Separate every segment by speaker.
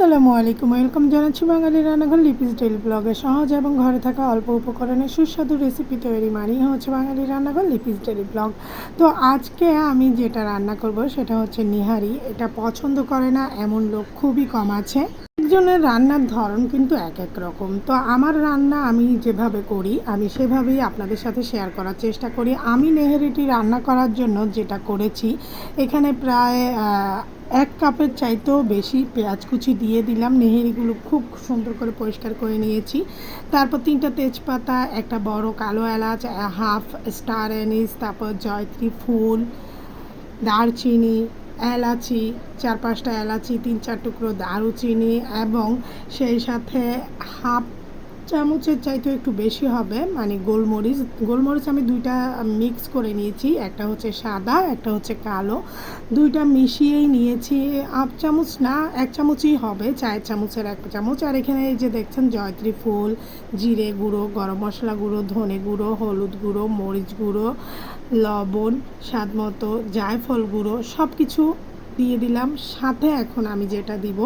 Speaker 1: আসসালামু আলাইকুম, ওয়েলকাম জানাচ্ছি বাঙালি রান্নাঘর লিপিস ডেলি ব্লগে। সহজ এবং ঘরে থাকা অল্প উপকরণে সুস্বাদু রেসিপি তৈরি মানি হচ্ছে বাঙালি রান্নাঘর লিপিস ডেলি ব্লগ। তো আজকে আমি যেটা রান্না করব সেটা হচ্ছে নিহারি। এটা পছন্দ করে না, এমন লোক খুবই কম আছে। একজনের রান্নার ধরন কিন্তু এক এক রকম। তো আমার রান্না আমি যেভাবে করি, আমি সেভাবেই আপনাদের সাথে শেয়ার করার চেষ্টা করি। আমি নেহেরিটি রান্না করার জন্য যেটা করেছি, এখানে প্রায় এক কাপের চাইতেও বেশি পেঁয়াজ কুচি দিয়ে দিলাম। নেহেরিগুলো খুব সুন্দর করে পরিষ্কার করে নিয়েছি। তারপর তিনটা তেজপাতা, একটা বড় কালো এলাচ হাফ স্টার অ্যানিস তারপর জয়ত্রী ফুল, দারচিনি এলাচি চার পাঁচটা এলাচি তিন চার টুকরো দারুচিনি এবং সেই সাথে হাফ চামচের চাইতে একটু বেশি হবে মানে গোলমরিচ। গোলমরিচ আমি দুইটা মিক্স করে নিয়েছি, একটা হচ্ছে সাদা, একটা হচ্ছে কালো। দুইটা মিশিয়েই নিয়েছি আপ চামচ না, এক চামচই হবে, চায়ের চামচের এক চামচ। আর এখানে এই যে দেখছেন, জয়ত্রী ফুল, জিরে গুঁড়ো, গরম মশলা গুঁড়ো, ধনে গুঁড়ো, হলুদ গুঁড়ো, মরিচ গুঁড়ো, লবণ, স্বাদ মতো জায়ফল গুঁড়ো সব কিছু দিয়ে দিলাম। সাথে এখন আমি যেটা দিব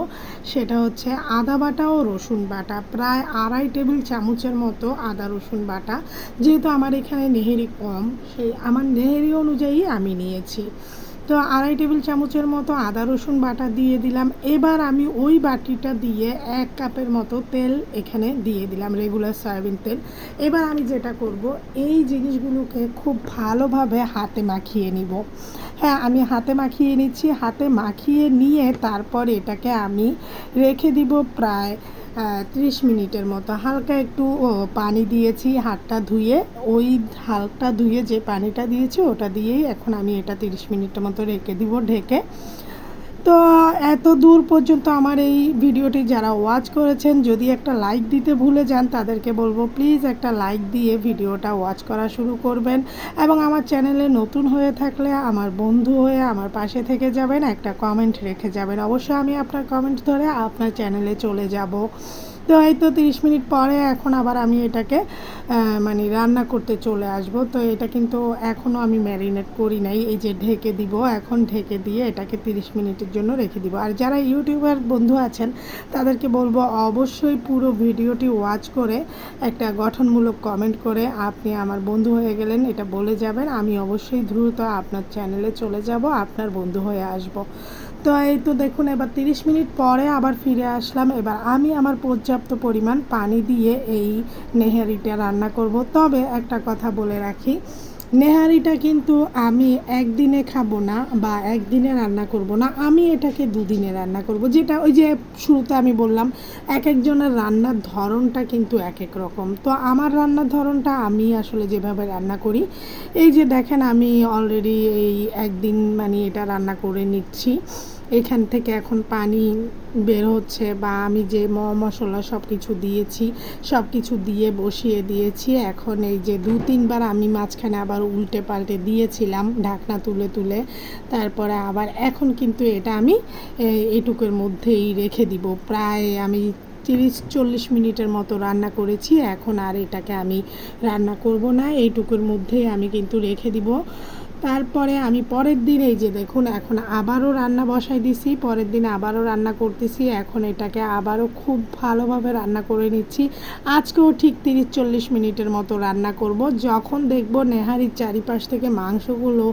Speaker 1: সেটা হচ্ছে আদা বাটা ও রসুন বাটা। প্রায় আড়াই টেবিল চামচের মতো আদা রসুন বাটা। যেহেতু আমার এখানে নেহেরি কম, সেই আমার নেহেরি অনুযায়ী আমি নিয়েছি। তো আড়াই টেবিল চামচের মতো আদা রসুন বাটা দিয়ে দিলাম। এবার আমি ওই বাটিটা দিয়ে এক কাপের মতো তেল এখানে দিয়ে দিলাম রেগুলার সয়াবিন তেল। এবার আমি যেটা করব, এই জিনিসগুলোকে খুব ভালোভাবে হাতে মাখিয়ে নিব। হ্যাঁ আমি হাতে মাখিয়ে নিচ্ছি। হাতে মাখিয়ে নিয়ে তারপর এটাকে আমি রেখে দিব প্রায় ত্রিশ মিনিটের মতো। হালকা একটু পানি দিয়েছি হাতটা ধুয়ে। ওই হালকা ধুয়ে যে পানিটা দিয়েছি, ওটা দিয়েই এখন আমি এটা তিরিশ মিনিটের মতো রেখে দিব, ঢেকে। তো এত দূর পর্যন্ত আমার এই ভিডিওটি যারা ওয়াচ করেছেন, যদি একটা লাইক দিতে ভুলে যান, তাদেরকে বলব প্লিজ একটা লাইক দিয়ে ভিডিওটা ওয়াচ করা শুরু করবেন। এবং আমার চ্যানেলে নতুন হয়ে থাকলে, আমার বন্ধু হয়ে আমার পাশে থেকে যাবেন, একটা কমেন্ট রেখে যাবেন। অবশ্যই আমি আপনার কমেন্ট ধরে আপনার চ্যানেলে চলে যাব। তো এই তো তিরিশ মিনিট পরে এখন আবার আমি এটাকে মানে রান্না করতে চলে আসব। তো এটা কিন্তু এখনও আমি ম্যারিনেট করি নাই। এই যে ঢেকে দিব, এখন ঢেকে দিয়ে এটাকে তিরিশ মিনিটের জন্য রেখে দিব। আর যারা ইউটিউবার বন্ধু আছেন, তাদেরকে বলব অবশ্যই পুরো ভিডিওটি ওয়াচ করে একটা গঠনমূলক কমেন্ট করে আপনি আমার বন্ধু হয়ে গেলেন, এটা বলে যাবেন। আমি অবশ্যই দ্রুত আপনার চ্যানেলে চলে যাব, আপনার বন্ধু হয়ে আসব। তো এই তো দেখুন, এবার তিরিশ মিনিট পরে আবার ফিরে আসলাম। এবার আমি আমার পর্যাপ্ত পরিমাণ পানি দিয়ে এই নেহারিটা রান্না করব। তবে একটা কথা বলে রাখি, নেহারিটা কিন্তু আমি একদিনে খাব না বা একদিনে রান্না করব না, আমি এটাকে দুদিনে রান্না করব। যেটা ওই যে শুরুতে আমি বললাম, এক একজনের রান্নার ধরনটা কিন্তু এক এক রকম। তো আমার রান্নার ধরনটা আমি আসলে যেভাবে রান্না করি, এই যে দেখেন আমি অলরেডি এই একদিন মানে এটা রান্না করে নিচ্ছি। এখান থেকে এখন পানি বের হচ্ছে বা আমি যে ম মশলা সব কিছু দিয়েছি সব কিছু দিয়ে বসিয়ে দিয়েছি। এখন এই যে দু তিনবার আমি মাঝখানে আবার উল্টে পাল্টে দিয়েছিলাম ঢাকনা তুলে তুলে। তারপরে আবার এখন কিন্তু এটা আমি এ- এইটুকুর মধ্যেই রেখে দিব। প্রায় আমি তিরিশ চল্লিশ মিনিটের মতো রান্না করেছি। এখন আর এটাকে আমি রান্না করব না। এইটুকুর মধ্যেই আমি কিন্তু রেখে দিব। তারপরে আমি পরের দিন এই যে দেখুন, এখন আবারও রান্না বসাই দিছি, পরের দিন আবারও রান্না করতেছি, এখন এটাকে আবারও খুব ভালোভাবে রান্না করে নিচ্ছি। আজকেও ঠিক তিরিশ চল্লিশ মিনিটের মতো রান্না করব। যখন দেখব নেহারির চারিপাশ থেকে মাংসগুলো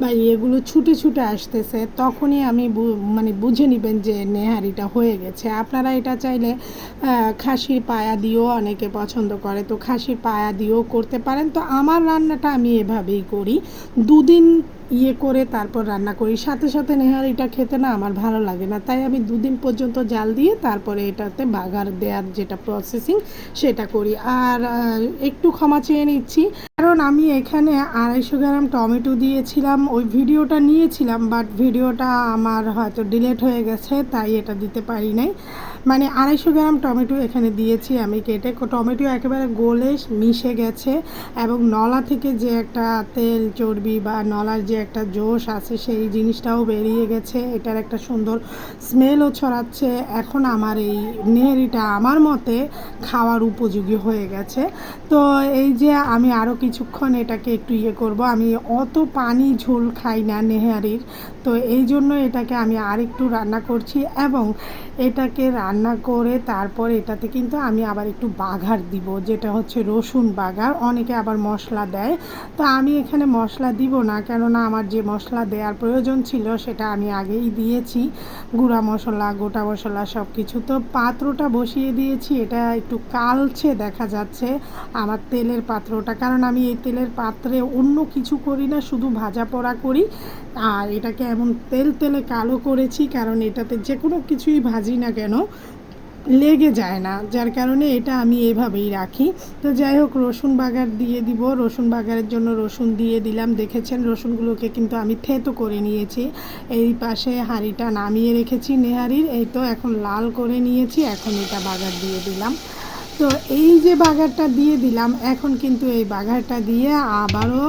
Speaker 1: বা ইয়েগুলো ছুটে ছুটে আসতেছে, তখনই আমি মানে বুঝে নেবেন যে নেহারিটা হয়ে গেছে। আপনারা এটা চাইলে খাসির পায়া দিয়েও অনেকে পছন্দ করে। তো খাসির পায়া দিয়েও করতে পারেন। তো আমার রান্নাটা আমি এভাবেই করি। দুদিন ইয়ে করে তারপর রান্না করি। সাথে সাথে নেহারিটা খেতে না আমার ভালো লাগে না। তাই আমি দুদিন পর্যন্ত জাল দিয়ে তারপরে এটাতে বাগার দেওয়ার যেটা প্রসেসিং সেটা করি। আর একটু ক্ষমা চেয়ে নিচ্ছি। কারণ আমি এখানে আড়াইশো গ্রাম টমেটো দিয়েছিলাম। ওই ভিডিওটা নিয়েছিলাম বাট ভিডিওটা আমার হয়তো ডিলেট হয়ে গেছে, তাই এটা দিতে পারি নাই। মানে আড়াইশো গ্রাম টমেটো এখানে দিয়েছি আমি কেটে। টমেটো একেবারে গোলে মিশে গেছে এবং নলা থেকে যে একটা তেল, চর্বি বা নলার যে একটা জোশ আছে, সেই জিনিসটাও বেরিয়ে গেছে। এটার একটা সুন্দর স্মেলও ছড়াচ্ছে। এখন আমার এই নেহারিটা আমার মতে খাওয়ার উপযোগী হয়ে গেছে। তো এই যে আমি আরও কিছুক্ষণ এটাকে একটু ইয়ে করব, আমি অত পানি ঝোল খাই না নেহারির। তো এই জন্য এটাকে আমি আর একটু রান্না করছি এবং এটাকে রান্না করে তারপর এটাতে কিন্তু আমি আবার একটু বাঘার দিব, যেটা হচ্ছে রসুন বাগার অনেকে আবার মশলা দেয়। তো আমি এখানে মশলা দিব না, কেননা আমার যে মশলা দেওয়ার প্রয়োজন ছিল সেটা আমি আগেই দিয়েছি। গুঁড়া মশলা, গোটা মশলা সব কিছু তো পাত্রটা বসিয়ে দিয়েছি, এটা একটু কালছে দেখা যাচ্ছে আমার তেলের পাত্রটা। কারণ আমি এই তেলের পাত্রে অন্য কিছু করি না, শুধু ভাজা পোড়া করি। আর এটাকে এমন তেল তেলে কালো করেছি, কারণ এটাতে যে কোনো কিছুই ভাজি না কেন লেগে যায় না, যার কারণে এটা আমি এভাবেই রাখি। তো যাই হোক, রসুন বাগার দিয়ে দিব। রসুন বাগারের জন্য রসুন দিয়ে দিলাম। দেখেছেন, রসুনগুলোকে কিন্তু আমি থেতো করে নিয়েছি। এই পাশে হাঁড়িটা নামিয়ে রেখেছি নেহারির। এই তো এখন লাল করে নিয়েছি। এখন এটা বাগার দিয়ে দিলাম। তো এই যে বাগারটা দিয়ে দিলাম, এখন কিন্তু এই বাগারটা দিয়ে আবারও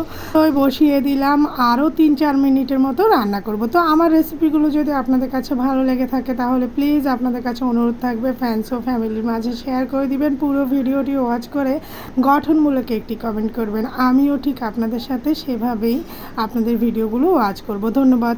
Speaker 1: বসিয়ে দিলাম, আরও তিন চার মিনিটের মতো রান্না করব। তো আমার রেসিপিগুলো যদি আপনাদের কাছে ভালো লেগে থাকে, তাহলে প্লিজ আপনাদের কাছে অনুরোধ থাকবে ফ্যান্স ও ফ্যামিলির মাঝে শেয়ার করে দিবেন, পুরো ভিডিওটি ওয়াচ করে গঠনমূলক একটি কমেন্ট করবেন। আমিও ঠিক আপনাদের সাথে সেভাবেই আপনাদের ভিডিওগুলো ওয়াচ করব। ধন্যবাদ।